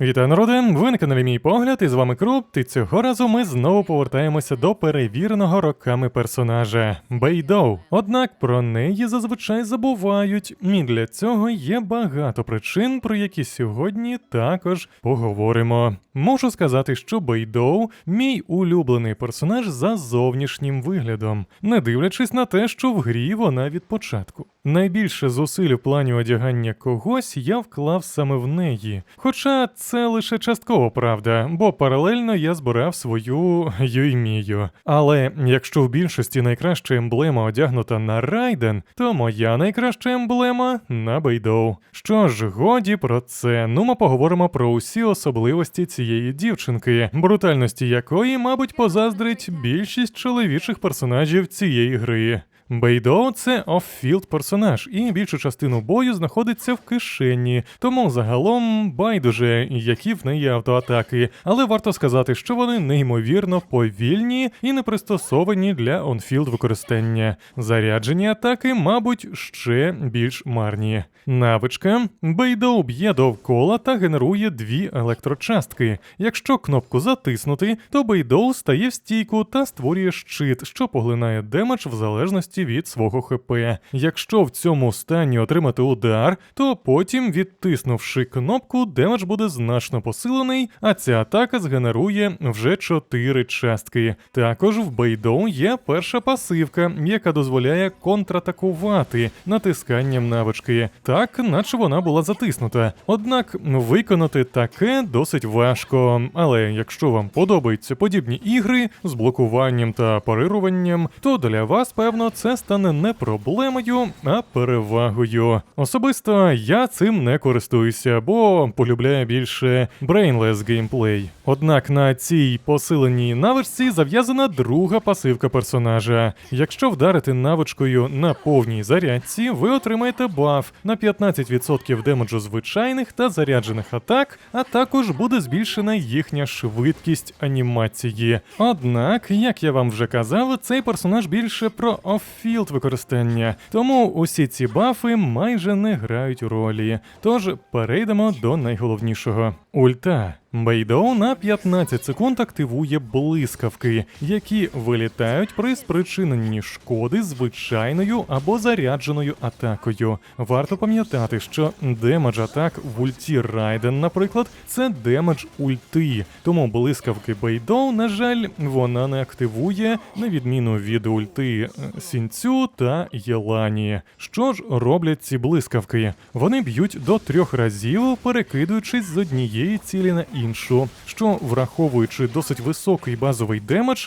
Вітаю народи! Ви на каналі Мій Погляд, і з вами Круп, і цього разу ми знову повертаємося до перевіреного роками персонажа Бейдоу. Однак про неї зазвичай забувають, і для цього є багато причин, про які сьогодні також поговоримо. Можу сказати, що Бейдоу мій улюблений персонаж за зовнішнім виглядом, не дивлячись на те, що в грі вона від початку. Найбільше зусиль в плані одягання когось я вклав саме в неї. Хоча це лише частково правда, бо паралельно я збирав свою Юймію. Але якщо в більшості найкраща емблема одягнута на Райден, то моя найкраща емблема на Бейдоу. Що ж, годі про це. Ну ми поговоримо про усі особливості цієї дівчинки, брутальності якої, мабуть, позаздрить більшість чоловічих персонажів цієї гри. Бейдо це оффілд персонаж, і більшу частину бою знаходиться в кишені, тому загалом байдуже, які в неї автоатаки. Але варто сказати, що вони неймовірно повільні і не пристосовані для онфілд використання. Заряджені атаки, мабуть, ще більш марні. Навичка Бейдо б'є довкола та генерує дві електрочастки. Якщо кнопку затиснути, то Бейдоу стає в стійку та створює щит, що поглинає демедж в залежності від свого ХП. Якщо в цьому стані отримати удар, то потім, відтиснувши кнопку, демедж буде значно посилений, а ця атака згенерує вже 4 частки. Також в Бейдоу є перша пасивка, яка дозволяє контратакувати натисканням навички, так наче вона була затиснута. Однак виконати таке досить важко. Але якщо вам подобаються подібні ігри з блокуванням та парируванням, то для вас, певно, це стане не проблемою, а перевагою. Особисто я цим не користуюся, бо полюбляю більше brainless геймплей. Однак на цій посиленій навичці зав'язана друга пасивка персонажа. Якщо вдарити навичкою на повній зарядці, ви отримаєте баф на 15% демеджу звичайних та заряджених атак, а також буде збільшена їхня швидкість анімації. Однак, як я вам вже казав, цей персонаж більше про оффілд використання, тому усі ці бафи майже не грають ролі. Тож перейдемо до найголовнішого. Ульта. Бейдоу на 15 секунд активує блискавки, які вилітають при спричиненні шкоди звичайною або зарядженою атакою. Варто пам'ятати, що демедж атак в ульті Райден, наприклад, це демедж ульти. Тому блискавки Бейдоу, на жаль, вона не активує, на відміну від ульти е, Сінцю та Єлані. Що ж роблять ці блискавки? Вони б'ють до трьох разів, перекидуючись з однієї цілі на іншу, що, враховуючи досить високий базовий демедж,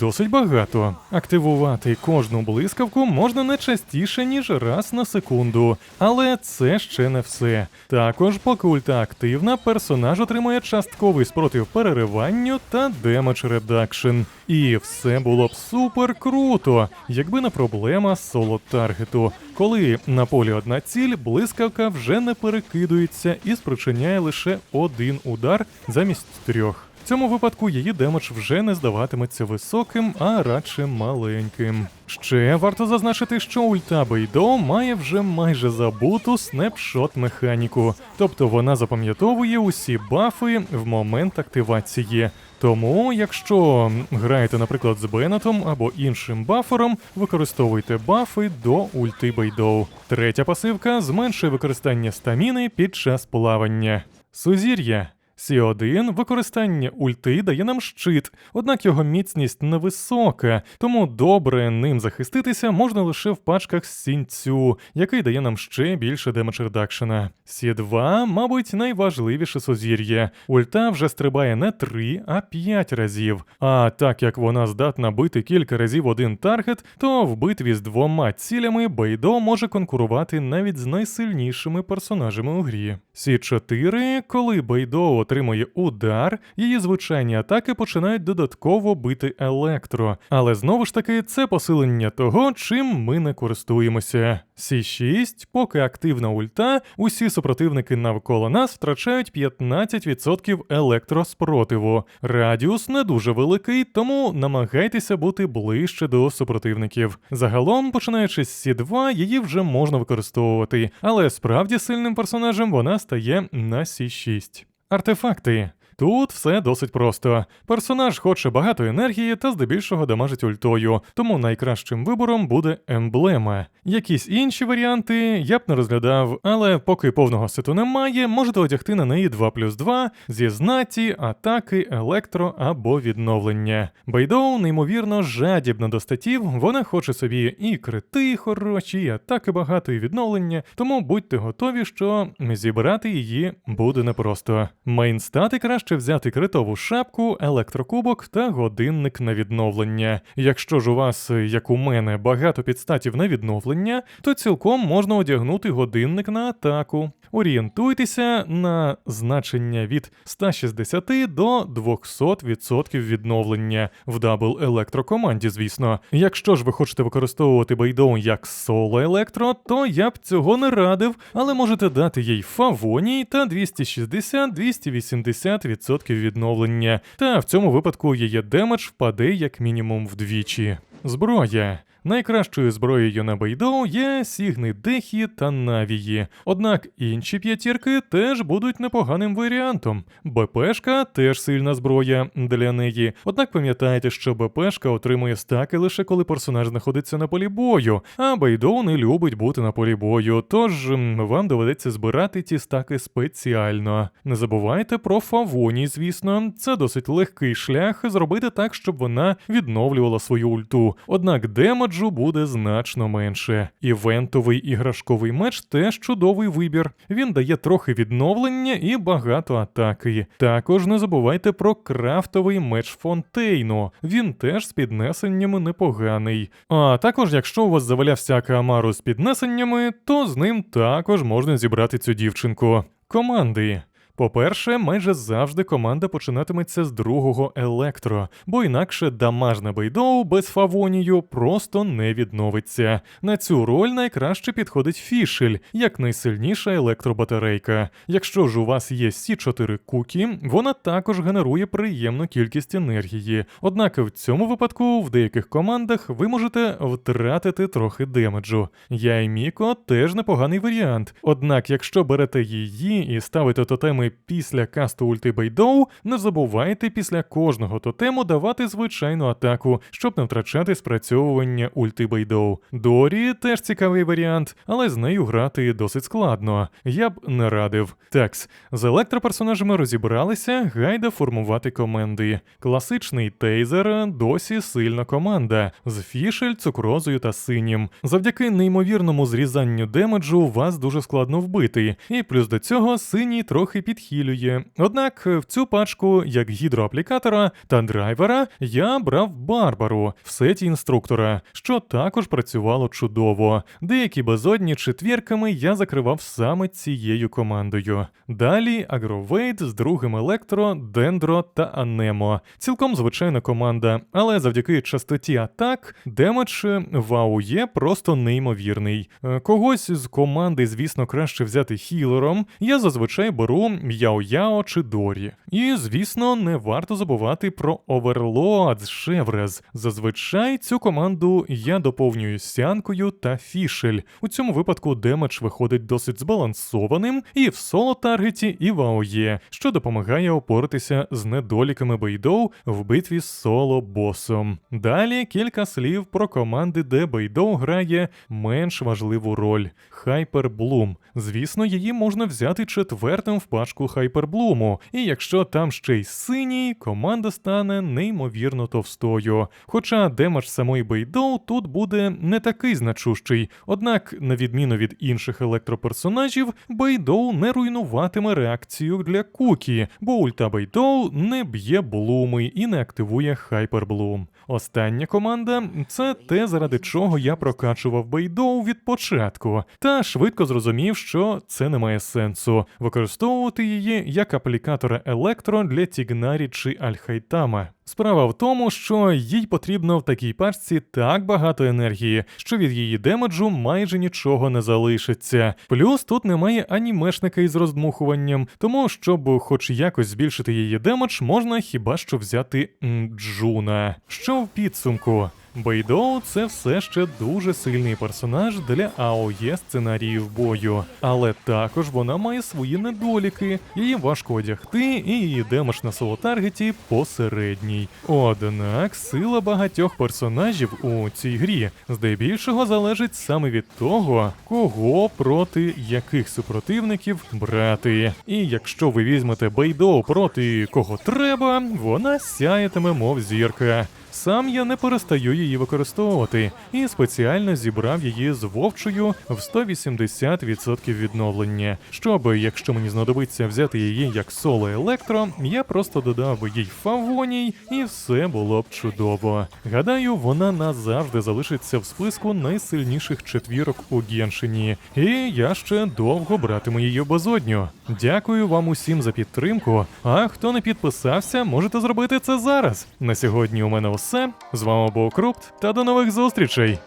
досить багато. Активувати кожну блискавку можна не частіше, ніж раз на секунду. Але це ще не все. Також, поки ульта активна, персонаж отримує частковий спротив перериванню та демедж редакшн. І все було б супер круто, якби не проблема соло таргету. Коли на полі одна ціль, блискавка вже не перекидується і спричиняє лише один удар замість трьох. В цьому випадку її демедж вже не здаватиметься високим, а радше маленьким. Ще варто зазначити, що ульта Бейдо має вже майже забуту снепшот механіку, тобто вона запам'ятовує усі бафи в момент активації. Тому, якщо граєте, наприклад, з Беннетом або іншим бафером, використовуйте бафи до ульти Бейдоу. Третя пасивка зменшує використання стаміни під час плавання. Сузір'я. Сі1 використання ульти дає нам щит, однак його міцність невисока, тому добре ним захиститися можна лише в пачках з сінцю, який дає нам ще більше демедж редакшена. Сі2, мабуть, найважливіше сузір'я. Ульта вже стрибає не 3, а 5 разів. А так як вона здатна бити кілька разів один таргет, то в битві з двома цілями Бейдо може конкурувати навіть з найсильнішими персонажами у грі. Сі4, коли Бейдо отримує удар, її звичайні атаки починають додатково бити електро. Але знову ж таки, це посилення того, чим ми не користуємося. Сі6, поки активна ульта, усі супротивники навколо нас втрачають 15% електроспротиву. Радіус не дуже великий, тому намагайтеся бути ближче до супротивників. Загалом, починаючи з Сі2, її вже можна використовувати, але справді сильним персонажем вона стає на Сі6. Артефакти. Тут все досить просто. Персонаж хоче багато енергії та здебільшого дамажить ультою, тому найкращим вибором буде емблема. Якісь інші варіанти я б не розглядав, але поки повного сету немає, можете одягти на неї 2 плюс 2 зі знаті, атаки, електро або відновлення. Бейдоу, неймовірно, жадібна до статів, вона хоче собі і крити хороші, і атаки багато, і відновлення, тому будьте готові, що зібрати її буде непросто. Мейнстати краще взяти критову шапку, електрокубок та годинник на відновлення. Якщо ж у вас, як у мене, багато підстатів на відновлення, то цілком можна одягнути годинник на атаку. Орієнтуйтеся на значення від 160 до 200% відновлення в дабл електрокоманді, звісно. Якщо ж ви хочете використовувати Бейдоун як соло електро, то я б цього не радив, але можете дати їй фавоній та 260-280% відновлення. Та в цьому випадку її демедж впаде як мінімум вдвічі. Зброя. Найкращою зброєю на Бейдоу є Сігни Дехі та Навії. Однак інші п'ятірки теж будуть непоганим варіантом. БПшка теж сильна зброя для неї. Однак пам'ятайте, що БПшка отримує стаки лише коли персонаж знаходиться на полі бою, а Бейдоу не любить бути на полі бою, тож вам доведеться збирати ті стаки спеціально. Не забувайте про фавоні, звісно, це досить легкий шлях зробити так, щоб вона відновлювала свою ульту. Однак демеджу буде значно менше. Івентовий іграшковий меч теж чудовий вибір. Він дає трохи відновлення і багато атаки. Також не забувайте про крафтовий меч Фонтейну. Він теж з піднесеннями непоганий. А також, якщо у вас завалявся Акамару з піднесеннями, то з ним також можна зібрати цю дівчинку. Команди. По-перше, майже завжди команда починатиметься з другого електро, бо інакше дамажна Бейдоу без фавонію просто не відновиться. На цю роль найкраще підходить фішель, як найсильніша електробатарейка. Якщо ж у вас є сі 4 кукі, вона також генерує приємну кількість енергії. Однак в цьому випадку в деяких командах ви можете втратити трохи демеджу. Я і Міко теж непоганий варіант. Однак, якщо берете її і ставите тотеми після касту ульти Бейдоу, не забувайте після кожного тотему давати звичайну атаку, щоб не втрачати спрацьовування ульти Бейдоу. Дорі теж цікавий варіант, але з нею грати досить складно. Я б не радив. Такс, з електроперсонажами розібралися, гайда формувати команди. Класичний тейзер досі сильна команда з фішель, цукрозою та синім. Завдяки неймовірному зрізанню демеджу вас дуже складно вбити, і плюс до цього синій трохи підхилює. Однак в цю пачку, як гідроаплікатора та драйвера, я брав Барбару в сеті інструктора, що також працювало чудово. Деякі безодні четвірками я закривав саме цією командою. Далі Агровейт з другим електро, Дендро та Анемо. Цілком звичайна команда, але завдяки частоті атак, демедж в АУЄ просто неймовірний. Е, Когось з команди, звісно, краще взяти хілером. Я зазвичай беру Яо-Яо чи Дорі. І, звісно, не варто забувати про Оверлоад з Шеврез. Зазвичай цю команду я доповнюю сянкою та фішель. У цьому випадку демедж виходить досить збалансованим і в соло таргеті, і в АОЄ, що допомагає опоратися з недоліками Бейдоу в битві з соло босом. Далі кілька слів про команди, де Бейдоу грає менш важливу роль. Хайперблум. Звісно, її можна взяти четвертим в пачку Хайперблуму, і якщо там ще й синій, команда стане неймовірно товстою. Хоча демедж самої Бейдоу тут буде не такий значущий, однак, на відміну від інших електроперсонажів, Бейдоу не руйнуватиме реакцію для Кукі, бо ульта Бейдоу не б'є блуми і не активує Хайперблум. Остання команда це те, заради чого я прокачував Бейдоу від початку, та швидко зрозумів, що це не має сенсу використовувати її як аплікатора електро для Тігнарі чи Альхайтама. Справа в тому, що їй потрібно в такій пачці так багато енергії, що від її демеджу майже нічого не залишиться. Плюс тут немає анімешника із роздмухуванням, тому щоб хоч якось збільшити її демедж, можна хіба що взяти Джуна. Що в підсумку? Бейдоу це все ще дуже сильний персонаж для АОЄ сценаріїв бою, але також вона має свої недоліки. Її важко одягти, і її демедж на соло-таргеті посередній. Однак сила багатьох персонажів у цій грі здебільшого залежить саме від того, кого проти яких супротивників брати. І якщо ви візьмете Бейдоу проти кого треба, вона сяятиме, мов зірка. Сам я не перестаю її використовувати і спеціально зібрав її з вовчою в 180% відновлення. Щоб, якщо мені знадобиться взяти її як соло електро, я просто додав би їй фавоній, і все було б чудово. Гадаю, вона назавжди залишиться в списку найсильніших четвірок у Геншині, і я ще довго братиму її безодню. Дякую вам усім за підтримку. А хто не підписався, можете зробити це зараз. На сьогодні у мене все. З вами був Крупт, та до нових зустрічей!